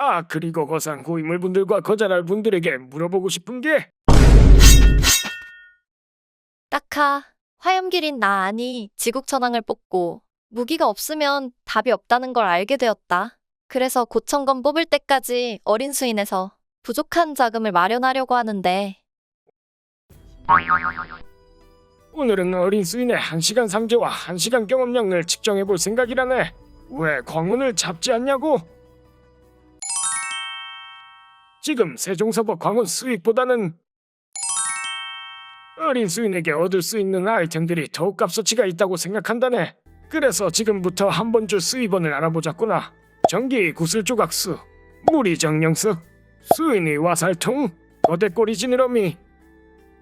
아, 그리고 거상 고인물분들과 거절할 분들에게 물어보고 싶은 게 딱하, 화염길인 나 아니 지국천왕을 뽑고 무기가 없으면 답이 없다는 걸 알게 되었다. 그래서 고천검 뽑을 때까지 어린 수인에서 부족한 자금을 마련하려고 하는데 오늘은 어린 수인의 한시간 상제와 한시간 경험량을 측정해 볼 생각이라네. 왜 광운을 잡지 않냐고? 지금 세종서버 광운 수익보다는 어린 수인에게 얻을 수 있는 아이템들이 더욱 값어치가 있다고 생각한다네. 그래서 지금부터 한 번 줄 수입원을 알아보자꾸나. 전기 구슬 조각수, 무리 정령석, 수인의 와살통, 거대꼬리 지느러미,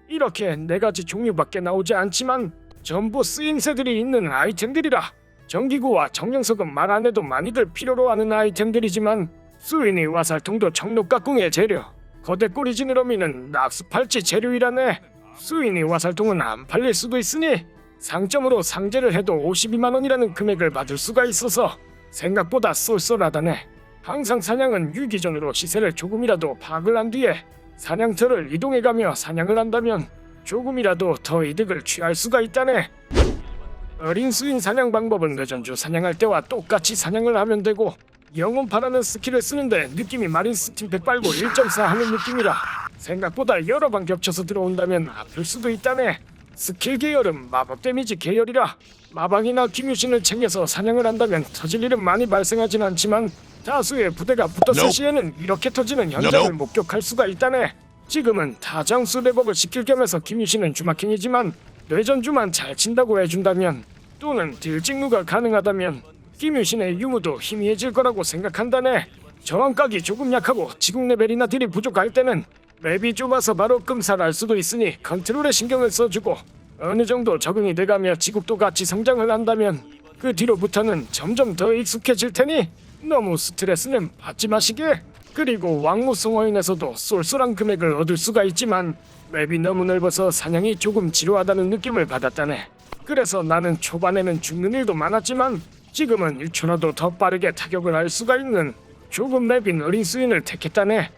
이렇게 네 가지 종류밖에 나오지 않지만 전부 쓰임새들이 있는 아이템들이라 전기구와 정령석은 말 안 해도 많이들 필요로 하는 아이템들이지만 수인이 와살통도 청록가궁의 재료 거대 꼬리 지느러미는 낙수팔찌 재료이라네 수인이 와살통은 안 팔릴 수도 있으니 상점으로 상제를 해도 52만 원이라는 금액을 받을 수가 있어서 생각보다 쏠쏠하다네 항상 사냥은 유기전으로 시세를 조금이라도 파악을 한 뒤에 사냥터를 이동해가며 사냥을 한다면 조금이라도 더 이득을 취할 수가 있다네. 어린 수인 사냥 방법은 뇌전주 사냥할 때와 똑같이 사냥을 하면 되고 영혼파라는 스킬을 쓰는데 느낌이 마린 스팀팩 빨고 1.4 하는 느낌이라 생각보다 여러 방 겹쳐서 들어온다면 아플 수도 있다네. 스킬 계열은 마법 데미지 계열이라 마방이나 기뮤신을 챙겨서 사냥을 한다면 터질 일은 많이 발생하진 않지만 다수의 부대가 붙었을. 시에는 이렇게 터지는 현장을. 목격할 수가 있다네. 지금은 타장수 레버를 시킬 겸해서 김유신은 주마킹이지만 뇌전주만 잘 친다고 해준다면 또는 딜찍누가 가능하다면 김유신의 유무도 희미해질 거라고 생각한다네. 저항각이 조금 약하고 지국 레벨이나 딜이 부족할 때는 맵이 좁아서 바로 끔살할 수도 있으니 컨트롤에 신경을 써주고 어느 정도 적응이 돼가며 지국도 같이 성장을 한다면 그 뒤로부터는 점점 더 익숙해질 테니 너무 스트레스는 받지 마시게. 그리고 왕무송어인에서도 쏠쏠한 금액을 얻을 수가 있지만 맵이 너무 넓어서 사냥이 조금 지루하다는 느낌을 받았다네. 그래서 나는 초반에는 죽는 일도 많았지만 지금은 1초라도 더 빠르게 타격을 할 수가 있는 좁은 맵인 어린 수인을 택했다네.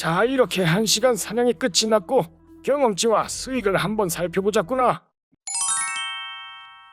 자 이렇게 한 시간 사냥이 끝이 났고 경험치와 수익을 한번 살펴보자꾸나.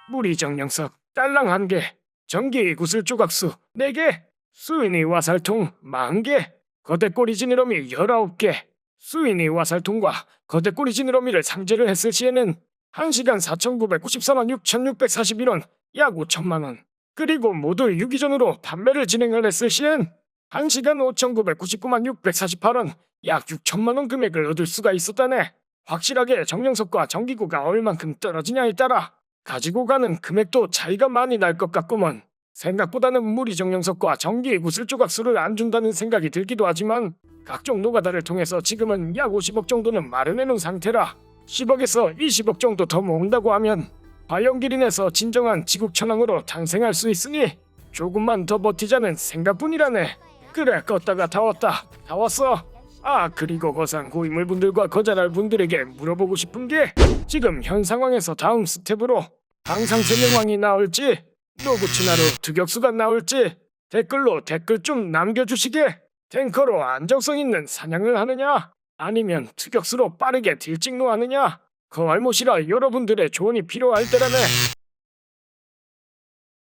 무리정령석 딸랑 한 개, 전기 구슬 조각수 네 개, 수인이 와살통 만 개, 거대 꼬리 지느러미 열아홉 개. 수인이 와살통과 거대 꼬리 지느러미를 상제를 했을 시에는 1시간 4,994만 6,641원, 약 5천만 원. 그리고 모두 유기전으로 판매를 진행을 했을 시엔 1시간 5,999만 648원, 약 6천만 원 금액을 얻을 수가 있었다네. 확실하게 정령석과 전기구가 얼만큼 떨어지냐에 따라 가지고 가는 금액도 차이가 많이 날 것 같구먼. 생각보다는 무리 정령석과 전기 구슬 조각수를 안 준다는 생각이 들기도 하지만 각종 노가다를 통해서 지금은 약 50억 정도는 마련해놓은 상태라 10억에서 20억 정도 더 모은다고 하면 화영기린에서 진정한 지국천왕으로 탄생할 수 있으니 조금만 더 버티자는 생각뿐이라네. 그래 껐다가 다 왔다. 다 왔어. 아 그리고 거상 고인물분들과 거절할 분들에게 물어보고 싶은 게 지금 현 상황에서 다음 스텝으로 항상세명왕이 나올지 노구치나루 득역수가 나올지 댓글로 댓글 좀 남겨주시게 탱커로 안정성 있는 사냥을 하느냐 아니면 득역수로 빠르게 딜찍노 하느냐 거알못이라 여러분들의 조언이 필요할 때라네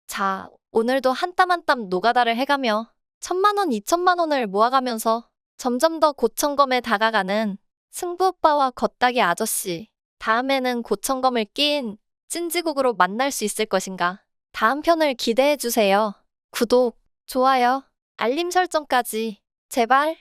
자, 오늘도 한 땀 한 땀 노가다를 해가며 천만 원, 이천만 원을 모아가면서 점점 더 고천검에 다가가는 승부 오빠와 겉다기 아저씨. 다음에는 고천검을 낀 찐지국으로 만날 수 있을 것인가? 다음 편을 기대해 주세요. 구독, 좋아요, 알림 설정까지 제발.